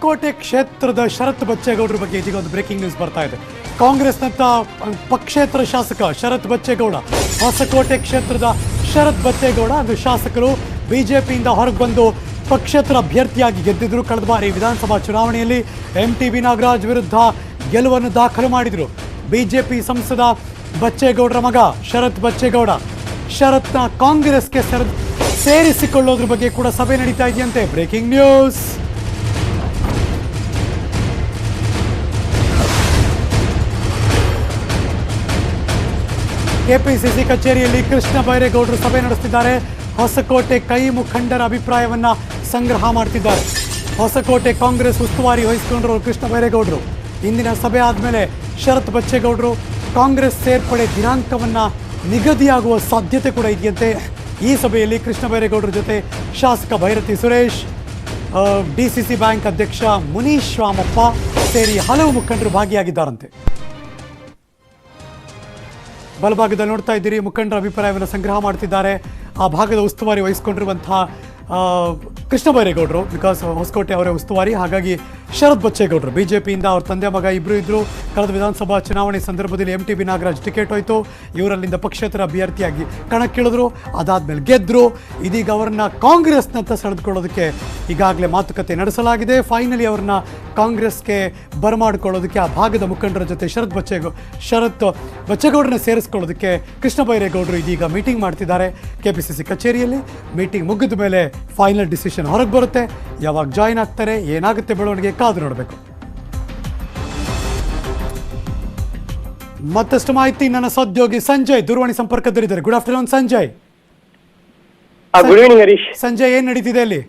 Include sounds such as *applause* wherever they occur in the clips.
ಹೊಸಕೋಟೆ ಕ್ಷೇತ್ರದ ಶರತ್ ಬಚ್ಚೇಗೌಡರ ಬಗ್ಗೆ ಇದೀಗ ಒಂದು ಬ್ರೇಕಿಂಗ್ ನ್ಯೂಸ್ ಬರ್ತಾ ಇದೆ. ಕಾಂಗ್ರೆಸ್ನಂತ ಪಕ್ಷೇತರ ಶಾಸಕ ಶರತ್ ಬಚ್ಚೇಗೌಡ, ಹೊಸಕೋಟೆ ಕ್ಷೇತ್ರದ ಶರತ್ ಬಚ್ಚೇಗೌಡ ಅದು ಶಾಸಕರು ಬಿಜೆಪಿಯಿಂದ ಹೊರಗೆ ಬಂದು ಪಕ್ಷೇತರ ಅಭ್ಯರ್ಥಿಯಾಗಿ ಗೆದ್ದಿದ್ರು. ಕಳೆದ ಬಾರಿ ವಿಧಾನಸಭಾ ಚುನಾವಣೆಯಲ್ಲಿ ಎಂ ಟಿ ಬಿ ನಾಗರಾಜ್ ವಿರುದ್ಧ ಗೆಲುವನ್ನು ದಾಖಲು ಮಾಡಿದರು. ಬಿಜೆಪಿ ಸಂಸದ ಬಚ್ಚೇಗೌಡರ ಮಗ ಶರತ್ ಬಚ್ಚೇಗೌಡ, ಶರತ್ನ ಕಾಂಗ್ರೆಸ್ಗೆ ಸರ್, ಸೇರಿಸಿಕೊಳ್ಳೋದ್ರ ಬಗ್ಗೆ ಕೂಡ ಸಭೆ ನಡೀತಾ ಇದೆಯಂತೆ. Breaking news. ಕೆಪಿಸಿಸಿ ಕಚೇರಿಯಲ್ಲಿ ಕೃಷ್ಣ ಬೈರೇಗೌಡರು ಸಭೆ ನಡೆಸುತ್ತಿದ್ದಾರೆ. ಹೊಸಕೋಟೆ ಕೈ ಮುಖಂಡರ ಅಭಿಪ್ರಾಯವನ್ನ ಸಂಗ್ರಹ ಮಾಡ್ತಿದ್ದಾರೆ. ಹೊಸಕೋಟೆ ಕಾಂಗ್ರೆಸ್ ಉಸ್ತುವಾರಿ ವಹಿಸಿಕೊಂಡರು ಕೃಷ್ಣ ಬೈರೇಗೌಡರು. ಇಂದಿನ ಸಭೆ ಆದಮೇಲೆ ಶರತ್ ಬಚ್ಚೇಗೌಡರು ಕಾಂಗ್ರೆಸ್ ಸೇರ್ಪಡೆ ದಿನಾಂಕವನ್ನ ನಿಗದಿಯಾಗುವ ಸಾಧ್ಯತೆ ಕೂಡ ಇದೆಯಂತೆ. ಈ ಸಭೆಯಲ್ಲಿ ಕೃಷ್ಣ ಬೈರೇಗೌಡರ ಜೊತೆ ಶಾಸಕ Byrathi Suresh D C C bank ಅಧ್ಯಕ್ಷ ಮುನೀಶ್ ರಾಮಪ್ಪ ಸೇರಿ ಹಲವು ಮುಖಂಡರು ಭಾಗಿಯಾಗಿದ್ದಾರಂತೆ. ಬಲಭಾಗದಲ್ಲಿ ನೋಡ್ತಾ ಇದ್ದೀರಿ. ಮುಖಂಡರ ಅಭಿಪ್ರಾಯವನ್ನು ಸಂಗ್ರಹ ಮಾಡ್ತಿದ್ದಾರೆ. ಆ ಭಾಗದ ಉಸ್ತುವಾರಿ ವಹಿಸಿಕೊಂಡಿರುವಂತಹ ಕೃಷ್ಣ ಬೈರೇಗೌಡರು ಬಿಕಾಸ್ ಹೊಸಕೋಟೆ ಅವರೇ ಉಸ್ತುವಾರಿ, ಹಾಗಾಗಿ ಶರತ್ ಬಚ್ಚೇಗೌಡರು. ಬಿಜೆಪಿಯಿಂದ ಅವ್ರ ತಂದೆ ಮಗ ಇಬ್ಬರು ಇದ್ದರು ಕಳೆದ ವಿಧಾನಸಭಾ ಚುನಾವಣೆ ಸಂದರ್ಭದಲ್ಲಿ M T B Nagaraj ticket ಹೋಯಿತು. ಇವರಲ್ಲಿಂದ ಪಕ್ಷೇತರ ಅಭ್ಯರ್ಥಿಯಾಗಿ ಕಣಕ್ಕಿಳಿದ್ರು ಅದಾದಮೇಲೆ ಗೆದ್ದರು ಇದೀಗ ಅವರನ್ನ ಕಾಂಗ್ರೆಸ್ನತ್ತ ಸೆಳೆದುಕೊಳ್ಳೋದಕ್ಕೆ ಈಗಾಗಲೇ ಮಾತುಕತೆ ನಡೆಸಲಾಗಿದೆ. ಫೈನಲಿ ಅವರನ್ನ ಕಾಂಗ್ರೆಸ್ಗೆ ಬರಮಾಡಿಕೊಳ್ಳೋದಕ್ಕೆ ಆ ಭಾಗದ ಮುಖಂಡರ ಜೊತೆ ಶರತ್ ಬಚ್ಚೇಗೌ, ಶರತ್ ಬಚ್ಚೇಗೌಡರನ್ನ ಸೇರಿಸ್ಕೊಳ್ಳೋದಕ್ಕೆ ಕೃಷ್ಣ ಬೈರೇಗೌಡರು ಇದೀಗ ಮೀಟಿಂಗ್ ಮಾಡ್ತಿದ್ದಾರೆ. ಕೆ ಪಿ ಸಿ ಸಿ ಕಚೇರಿಯಲ್ಲಿ ಮೀಟಿಂಗ್ ಮುಗಿದ ಮೇಲೆ ಫೈನಲ್ ಡಿಸಿಷನ್ ಹೊರಗೆ ಬರುತ್ತೆ. ಯಾವಾಗ ಜಾಯಿನ್ ಆಗ್ತಾರೆ ಏನಾಗುತ್ತೆ ಬೆಳವಣಿಗೆ ಕಾದು ನೋಡಬೇಕು. ಮತ್ತಷ್ಟು ಮಾಹಿತಿ ನನ್ನ ಸಹೋದ್ಯೋಗಿ ಸಂಜಯ್ ದೂರವಾಣಿ ಸಂಪರ್ಕದಲ್ಲಿದ್ದಾರೆ. Good afternoon Sanjay. Good evening Harish. Sanjay ಏನ್ ನಡೀತಿದೆ ಅಲ್ಲಿ?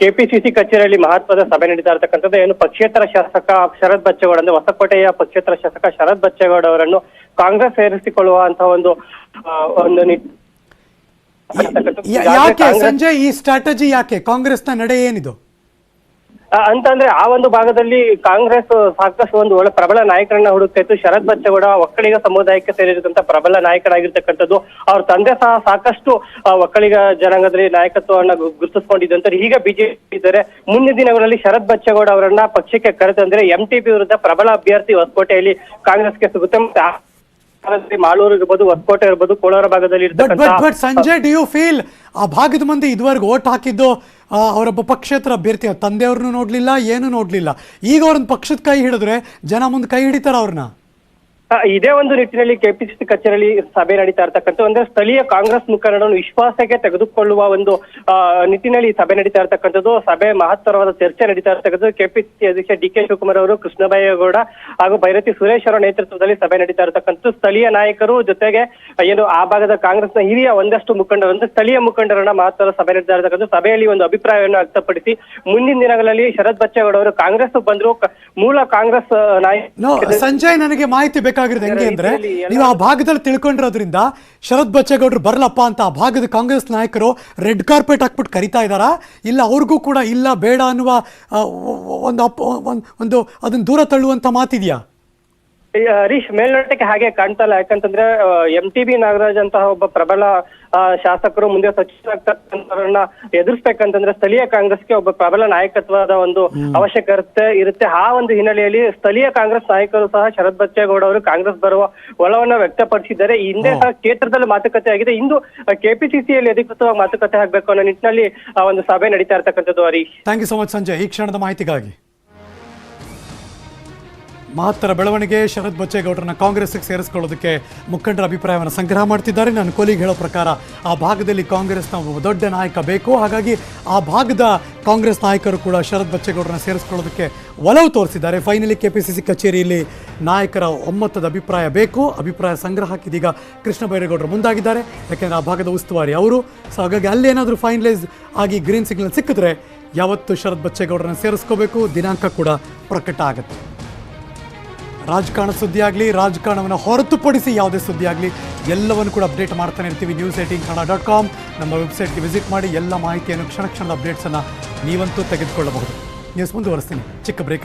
ಕೆಪಿಸಿಸಿ ಕಚೇರಿಯಲ್ಲಿ ಮಹತ್ವದ ಸಭೆ ನಡೀತಾ ಇರತಕ್ಕಂಥದ್ದು ಏನು? ಪಕ್ಷೇತರ ಶಾಸಕ ಶರತ್ ಬಚ್ಚೇಗೌಡ ಅಂದ್ರೆ ಹೊಸಕೋಟೆಯ ಪಕ್ಷೇತರ ಶಾಸಕ ಶರತ್ ಬಚ್ಚೇಗೌಡ ಅವರನ್ನು ಕಾಂಗ್ರೆಸ್ ಸೇರಿಸಿಕೊಳ್ಳುವಂತಹ ಒಂದು ಒಂದು *laughs* ಯಾಕೆ ಸಂಜಯ್ ಈ ಸ್ಟ್ರಾಟಜಿ ಯಾಕೆ? ಕಾಂಗ್ರೆಸ್ನ ನಡೆ ಏನಿದು? ಅಂತಂದ್ರೆ ಆ ಒಂದು ಭಾಗದಲ್ಲಿ ಕಾಂಗ್ರೆಸ್ ಸಾಕಷ್ಟು ಒಂದು ಒಳ್ಳೆ ಪ್ರಬಲ ನಾಯಕರನ್ನ ಹುಡುಕ್ತಾ ಇತ್ತು ಶರತ್ ಬಚ್ಚೇಗೌಡ ಒಕ್ಕಲಿಗ ಸಮುದಾಯಕ್ಕೆ ಸೇರಿದಂತ ಪ್ರಬಲ ನಾಯಕರಾಗಿರ್ತಕ್ಕಂಥದ್ದು. ಅವ್ರ ತಂದೆ ಸಹ ಸಾಕಷ್ಟು ಒಕ್ಕಳಿಗ ಒಕ್ಕಲಿಗ ಜನಾಂಗದಲ್ಲಿ ನಾಯಕತ್ವವನ್ನ ಗುರುತಿಸಿಕೊಂಡಿದ್ದಂತಾರೆ ಗುರುತಿಸ್ಕೊಂಡಿದ್ದಂತ ಈಗ ಬಿಜೆಪಿ ಇದ್ದಾರೆ ಮುಂದಿನ ದಿನಗಳಲ್ಲಿ ಶರದ್ ಬಚ್ಚೇಗೌಡ ಅವರನ್ನ ಪಕ್ಷಕ್ಕೆ ಕರೆತಂದ್ರೆ ಎಂ ಟಿ ಪಿ ವಿರುದ್ಧ ಪ್ರಬಲ ಅಭ್ಯರ್ಥಿ ಹೊಸಕೋಟೆಯಲ್ಲಿ ಕಾಂಗ್ರೆಸ್ಗೆ ಸಿಗುತ್ತೆ. ಮತ್ತೆ ಆ ಭಾಗದಲ್ಲಿ ಮಾಲೂರು ಇರ್ಬೋದು ಹೊಸಕೋಟೆ ಇರ್ಬೋದು ಕೋಲಾರ ಭಾಗದಲ್ಲಿ ಬಟ್ ಬಟ್ ಇರ್ತಕ್ಕಂಥ but Sanjay do you feel ಆ ಭಾಗದ ಮಂದಿ ಇದುವರೆಗೂ ಓಟ್ ಹಾಕಿದ್ದು ಆ, ಅವರೊಬ್ಬ ಪಕ್ಷೇತರ ಅಭ್ಯರ್ಥಿ ತಂದೆಯವ್ರನ್ನೂ ನೋಡ್ಲಿಲ್ಲ ಏನು ನೋಡ್ಲಿಲ್ಲ. ಈಗ ಅವ್ರನ್ನ ಪಕ್ಷದ ಕೈ ಹಿಡಿದ್ರೆ ಜನ ಮುಂದೆ ಕೈ ಹಿಡಿತಾರ ಅವ್ರನ್ನ. ಇದೇ ಒಂದು ನಿಟ್ಟಿನಲ್ಲಿ ಕೆಪಿಸಿಸಿ ಕಚೇರಿಯಲ್ಲಿ ಸಭೆ ನಡೀತಾ ಇರ್ತಕ್ಕಂಥ ಅಂದ್ರೆ ಸ್ಥಳೀಯ ಕಾಂಗ್ರೆಸ್ ಮುಖಂಡರನ್ನು ವಿಶ್ವಾಸಕ್ಕೆ ತೆಗೆದುಕೊಳ್ಳುವ ಒಂದು ನಿಟ್ಟಿನಲ್ಲಿ ಸಭೆ ನಡೀತಾ ಇರ್ತಕ್ಕಂಥದ್ದು. ಸಭೆ ಮಹತ್ತರವಾದ ಚರ್ಚೆ ನಡೀತಾ ಇರ್ತಕ್ಕಂಥದ್ದು. ಕೆಪಿಸಿಸಿ ಅಧ್ಯಕ್ಷ ಡಿ ಕೆ ಶಿವಕುಮಾರ್ ಅವರು ಕೃಷ್ಣಬೈರೇಗೌಡ ಹಾಗೂ ಭೈರತಿ ಸುರೇಶ್ ಅವರ ನೇತೃತ್ವದಲ್ಲಿ ಸಭೆ ನಡೀತಾ ಇರ್ತಕ್ಕಂಥದ್ದು. ಸ್ಥಳೀಯ ನಾಯಕರು ಜೊತೆಗೆ ಏನು ಆ ಭಾಗದ ಕಾಂಗ್ರೆಸ್ನ ಹಿರಿಯ ಒಂದಷ್ಟು ಮುಖಂಡರು ಅಂದ್ರೆ ಸ್ಥಳೀಯ ಮುಖಂಡರನ್ನ ಮಹತ್ವದ ಸಭೆ ನಡೀತಾ ಇರ್ತಕ್ಕಂಥ ಸಭೆಯಲ್ಲಿ ಒಂದು ಅಭಿಪ್ರಾಯವನ್ನು ವ್ಯಕ್ತಪಡಿಸಿ, ಮುಂದಿನ ದಿನಗಳಲ್ಲಿ ಶರತ್ ಬಚ್ಚೇಗೌಡ ಅವರು ಕಾಂಗ್ರೆಸ್ ಬಂದ್ರು. ಮೂಲ ಕಾಂಗ್ರೆಸ್ ನಾಯಕ ಸಂಜಯ್ ನನಗೆ ಮಾಹಿತಿ ಬೇಕಾಗಿರೋದು ಹೆಂಗೆ ಅಂದ್ರೆ ನೀವು ಆ ಭಾಗದಲ್ಲಿ ತಿಳ್ಕೊಂಡಿರೋದ್ರಿಂದ ಶರತ್ ಬಚ್ಚೇಗೌಡರು ಬರಲಪ್ಪ ಅಂತ ಆ ಭಾಗದ ಕಾಂಗ್ರೆಸ್ ನಾಯಕರು ರೆಡ್ ಕಾರ್ಪೆಟ್ ಹಾಕ್ಬಿಟ್ಟು ಕರಿತಾ ಇದ್ದಾರಾ ಇಲ್ಲ ಅವ್ರಿಗೂ ಕೂಡ ಇಲ್ಲ ಬೇಡ ಅನ್ನುವ ಒಂದು ಅಪ್ ಒಂದು ಅದನ್ನು ದೂರ ತಳ್ಳುವಂತ ಮಾತಿದೆಯಾ? ಹರೀಶ್ ಮೇಲ್ನೋಟಕ್ಕೆ ಹಾಗೆ ಕಾಣ್ತಲ್ಲ ಯಾಕಂತಂದ್ರೆ ಎಂ ಟಿ ಬಿ ನಾಗರಾಜ್ ಅಂತಹ ಒಬ್ಬ ಪ್ರಬಲ ಶಾಸಕರು ಮುಂದೆ ಸಚಿವರಾಗ್ತಕ್ಕಂಥವ್ರನ್ನ ಎದುರಿಸ್ಬೇಕಂತಂದ್ರೆ ಸ್ಥಳೀಯ ಕಾಂಗ್ರೆಸ್ಗೆ ಒಬ್ಬ ಪ್ರಬಲ ನಾಯಕತ್ವದ ಒಂದು ಅವಶ್ಯಕತೆ ಇರುತ್ತೆ. ಆ ಒಂದು ಹಿನ್ನೆಲೆಯಲ್ಲಿ ಸ್ಥಳೀಯ ಕಾಂಗ್ರೆಸ್ ನಾಯಕರು ಸಹ ಶರದ್ ಬಚ್ಚೇಗೌಡ ಅವರು ಕಾಂಗ್ರೆಸ್ ಬರುವ ಒಲವನ್ನ ವ್ಯಕ್ತಪಡಿಸಿದ್ದಾರೆ. ಹಿಂದೆ ಸಹ ಕ್ಷೇತ್ರದಲ್ಲಿ ಮಾತುಕತೆ ಆಗಿದೆ. ಇಂದು ಕೆಪಿಸಿಸಿಯಲ್ಲಿ ಅಧಿಕೃತವಾಗಿ ಮಾತುಕತೆ ಆಗ್ಬೇಕು ಅನ್ನೋ ನಿಟ್ಟಿನಲ್ಲಿ ಆ ಒಂದು ಸಭೆ ನಡೀತಾ ಇರ್ತಕ್ಕಂಥದ್ದು Harish. Thank you so much Sanjay. ಈ ಕ್ಷಣದ ಮಾಹಿತಿಗಾಗಿ. ಮಹತ್ತರ ಬೆಳವಣಿಗೆ ಶರತ್ ಬಚ್ಚೇಗೌಡರನ್ನ ಕಾಂಗ್ರೆಸ್ಗೆ ಸೇರಿಸ್ಕೊಳ್ಳೋದಕ್ಕೆ ಮುಖಂಡರ ಅಭಿಪ್ರಾಯವನ್ನು ಸಂಗ್ರಹ ಮಾಡ್ತಿದ್ದಾರೆ. ನಾನು ಕೊಲಿಗೆ ಹೇಳೋ ಪ್ರಕಾರ ಆ ಭಾಗದಲ್ಲಿ ಕಾಂಗ್ರೆಸ್ನ ದೊಡ್ಡ ನಾಯಕ ಬೇಕು. ಹಾಗಾಗಿ ಆ ಭಾಗದ ಕಾಂಗ್ರೆಸ್ ನಾಯಕರು ಕೂಡ ಶರತ್ ಬಚ್ಚೇಗೌಡರನ್ನ ಸೇರಿಸ್ಕೊಳ್ಳೋದಕ್ಕೆ ಒಲವು ತೋರಿಸಿದ್ದಾರೆ. Finally K P C C ಕಚೇರಿಯಲ್ಲಿ ನಾಯಕರ ಒಮ್ಮತದ ಅಭಿಪ್ರಾಯ ಬೇಕು. ಅಭಿಪ್ರಾಯ ಸಂಗ್ರಹಕ್ಕೆ ಇದೀಗ ಕೃಷ್ಣ ಬೈರೇಗೌಡರು ಮುಂದಾಗಿದ್ದಾರೆ. ಯಾಕೆಂದರೆ ಆ ಭಾಗದ ಉಸ್ತುವಾರಿ ಅವರು. ಸೊ ಹಾಗಾಗಿ ಅಲ್ಲೇನಾದರೂ ಫೈನಲೈಸ್ ಆಗಿ ಗ್ರೀನ್ ಸಿಗ್ನಲ್ ಸಿಕ್ಕಿದ್ರೆ ಯಾವತ್ತು ಶರತ್ ಬಚ್ಚೇಗೌಡರನ್ನ ಸೇರಿಸ್ಕೋಬೇಕು. ದಿನಾಂಕ ಕೂಡ ಪ್ರಕಟ ಆಗುತ್ತೆ. ರಾಜಕಾರಣ ಸುದ್ದಿ ಆಗಲಿ ರಾಜಕಾರಣವನ್ನು ಹೊರತುಪಡಿಸಿ ಯಾವುದೇ ಸುದ್ದಿ ಆಗಲಿ ಎಲ್ಲವನ್ನು ಕೂಡ ಅಪ್ಡೇಟ್ ಮಾಡ್ತಾನೆ ಇರ್ತೀವಿ. News eighteen Kannada dot com ನಮ್ಮ ವೆಬ್ಸೈಟ್ಗೆ ವಿಸಿಟ್ ಮಾಡಿ ಎಲ್ಲ ಮಾಹಿತಿಯನ್ನು ಕ್ಷಣ ಕ್ಷಣದ ಅಪ್ಡೇಟ್ಸನ್ನು ನೀವಂತೂ ತೆಗೆದುಕೊಳ್ಳಬಹುದು. ನ್ಯೂಸ್ ಮುಂದುವರಿಸ್ತೀನಿ. ಚಿಕ್ಕ ಬ್ರೇಕ್